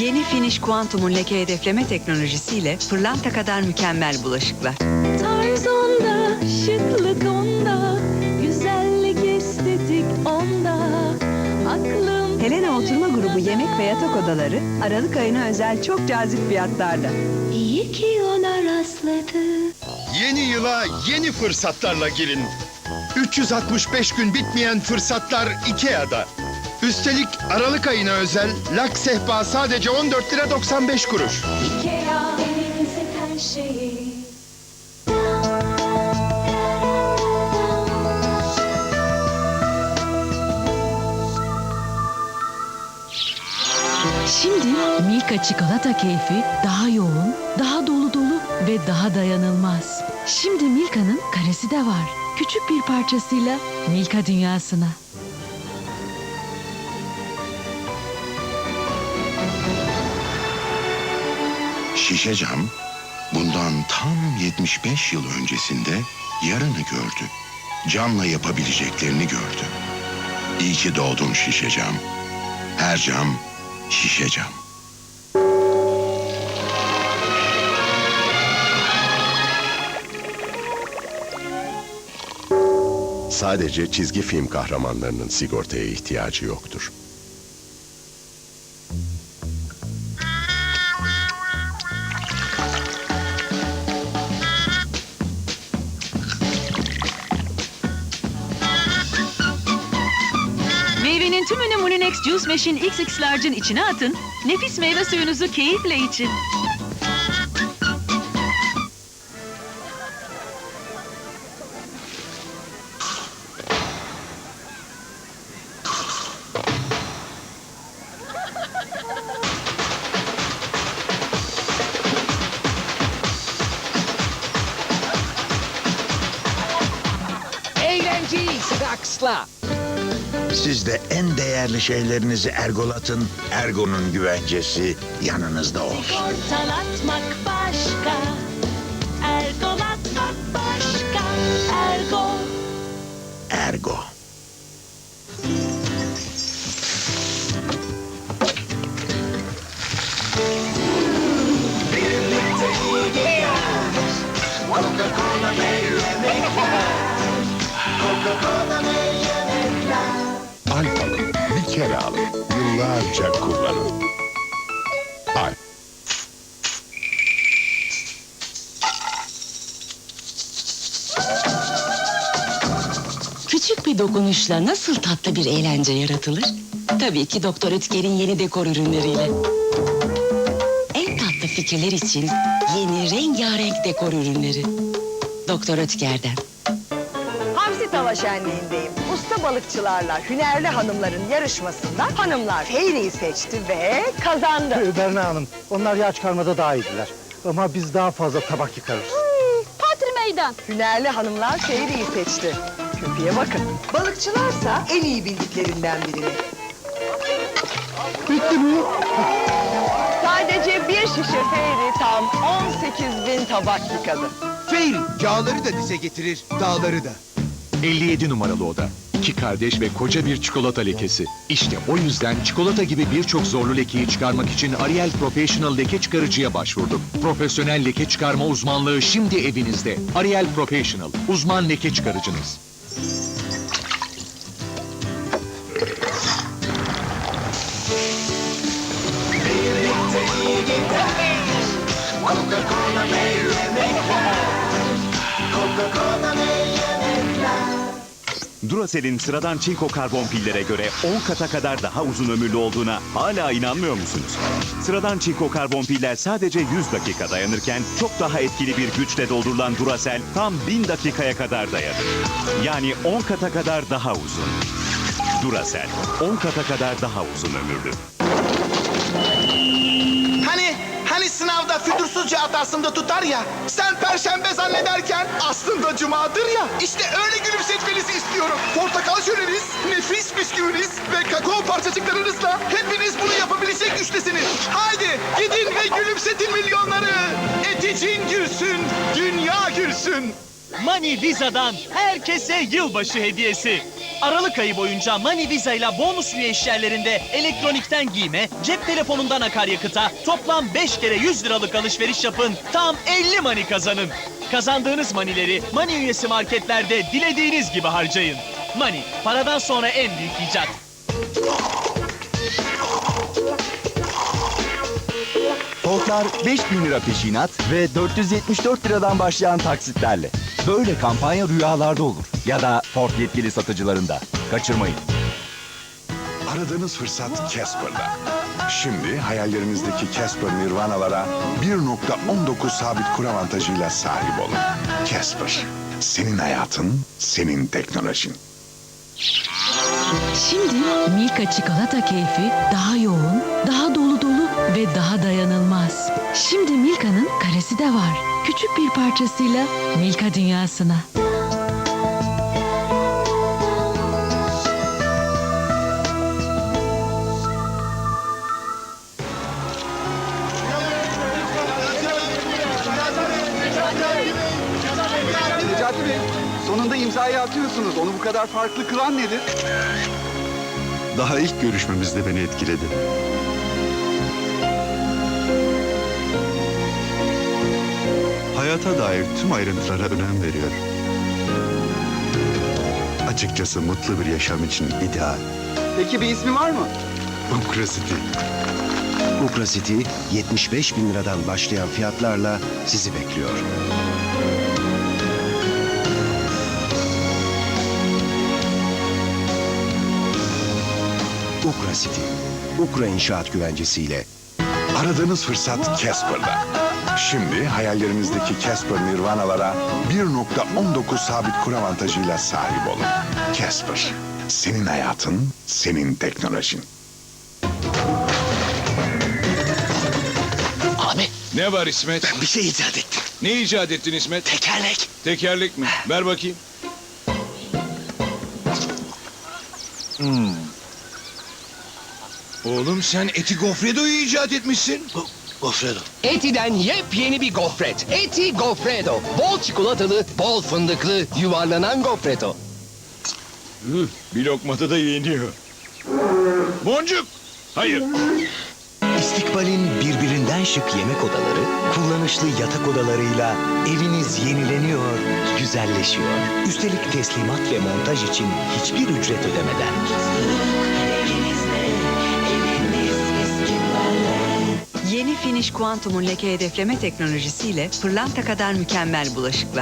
Yeni Finish Quantum'un leke hedefleme teknolojisiyle pırlanta kadar mükemmel bulaşıklar. Tarz onda, şıklık onda, güzellik estetik onda. Aklım Helena Oturma Grubu yemek ve yatak odaları Aralık ayına özel çok cazip fiyatlarda. iyi ki ona rastladı. Yeni yıla yeni fırsatlarla girin. 365 gün bitmeyen fırsatlar Ikea'da. Üstelik Aralık ayına özel lak sehpa sadece 14 lira 95 kuruş. Şimdi Milka çikolata keyfi daha yoğun, daha dolu dolu ve daha dayanılmaz. Şimdi Milka'nın karesi de var. Küçük bir parçasıyla Milka dünyasına. Şişe cam bundan tam 75 yıl öncesinde yarını gördü. Camla yapabileceklerini gördü. İyi ki doğdun şişe cam. Her cam şişe cam. Sadece çizgi film kahramanlarının sigortaya ihtiyacı yoktur. Tümünü Molinex Juice Machine XX Large'ın içine atın. Nefis meyve suyunuzu keyifle için. Eğlenceyi Dax'la. Siz de en değerli şeylerinizi Ergolat'ın Ergo'nun güvencesi yanınızda olsun. Ortalatmak başka, ergolatmak başka, ergo. Ergo. Alp alın, bir kere alın, yıllarca kullanın. Alp. Küçük bir dokunuşla nasıl tatlı bir eğlence yaratılır? Tabii ki Doktor Ötker'in yeni dekor ürünleriyle. En tatlı fikirler için yeni rengarenk dekor ürünleri. Doktor Ötker'den. Tava Şenliği'ndeyim. Usta balıkçılarla hünerli hanımların yarışmasında hanımlar Feyri'yi seçti ve kazandı. Berna Hanım, onlar yağ çıkarmada daha iyidiler. Ama biz daha fazla tabak yıkarız. Patri meydan. Hünerli hanımlar Feyri'yi seçti. Köpüye bakın. Balıkçılarsa en iyi bildiklerinden birini. Bitti mi? Sadece bir şişe Feyri tam 18 bin tabak yıkadı. Feyri yağları da dize getirir, dağları da. 57 numaralı oda. İki kardeş ve koca bir çikolata lekesi. İşte o yüzden çikolata gibi birçok zorlu lekeyi çıkarmak için Ariel Professional leke çıkarıcıya başvurduk. Profesyonel leke çıkarma uzmanlığı şimdi evinizde. Ariel Professional, uzman leke çıkarıcınız. Duracell'in sıradan çinko karbon pillere göre 10 kata kadar daha uzun ömürlü olduğuna hala inanmıyor musunuz? Sıradan çinko karbon piller sadece 100 dakika dayanırken çok daha etkili bir güçle doldurulan Duracell tam 1000 dakikaya kadar dayanır. Yani 10 kata kadar daha uzun. Duracell 10 kata kadar daha uzun ömürlü. Sınavda fütursuzca atarsında tutar ya. Sen perşembe zannederken aslında cumadır ya. İşte öyle gülümsetmenizi istiyorum. Portakal şöleniz, nefis bisküviniz ve kakao parçacıklarınızla hepiniz bunu yapabilecek güçtesiniz. Haydi gidin ve gülümsetin milyonları. Eticin gülsün, dünya gülsün. Money Visa'dan herkese yılbaşı hediyesi. Aralık ayı boyunca Money Visa ile bonus üye işyerlerinde elektronikten giyme, cep telefonundan akaryakıta toplam 5 kere 100 liralık alışveriş yapın. Tam 50 money kazanın. Kazandığınız manileri Money üyesi marketlerde dilediğiniz gibi harcayın. Money, paradan sonra en büyük icat. Fordlar 5000 lira peşinat ve 474 liradan başlayan taksitlerle. Böyle kampanya rüyalarda olur ya da Ford yetkili satıcılarında. Kaçırmayın. Aradığınız fırsat Casper'da. Şimdi hayallerinizdeki Casper Nirvanalara 1.19 sabit kur avantajıyla sahip olun. Casper, senin hayatın, senin teknolojin. Şimdi Milka çikolata keyfi daha yoğun, daha dolu dolu ve daha dayanılmaz. Şimdi Milka'nın karesi de var. Küçük bir parçasıyla Milka dünyasına. Necati Bey, sonunda imzayı atıyorsunuz. Onu bu kadar farklı kılan nedir? Daha ilk görüşmemizde beni etkiledi. Hayata dair tüm ayrıntılara önem veriyor. Açıkçası mutlu bir yaşam için ideal. Peki bir ismi var mı? Ukra City. Ukra City 75 bin liradan başlayan fiyatlarla sizi bekliyor. Ukra City. Ukra İnşaat Güvencesi'yle Aradığınız fırsat Casper'da. Şimdi hayallerinizdeki Casper Nirvanalara 1.19 sabit kur avantajıyla sahip olun. Casper, senin hayatın, senin teknolojin. Abi. Ne var İsmet? Ben bir şey icat ettim. Ne icat ettin İsmet? Tekerlek. Tekerlek mi? Ver bakayım. Hmm. Oğlum sen eti gofredoyu icat etmişsin. Gofredo. Eti'den yepyeni bir gofret. Eti Gofredo. Bol çikolatalı, bol fındıklı, yuvarlanan gofredo. Bir lokmada da yeniyor. Boncuk. Hayır. İstikbal'in birbirinden şık yemek odaları, kullanışlı yatak odalarıyla eviniz yenileniyor, güzelleşiyor. Üstelik teslimat ve montaj için hiçbir ücret ödemeden. Finish Quantum'un leke hedefleme teknolojisiyle pırlanta kadar mükemmel bulaşıklar.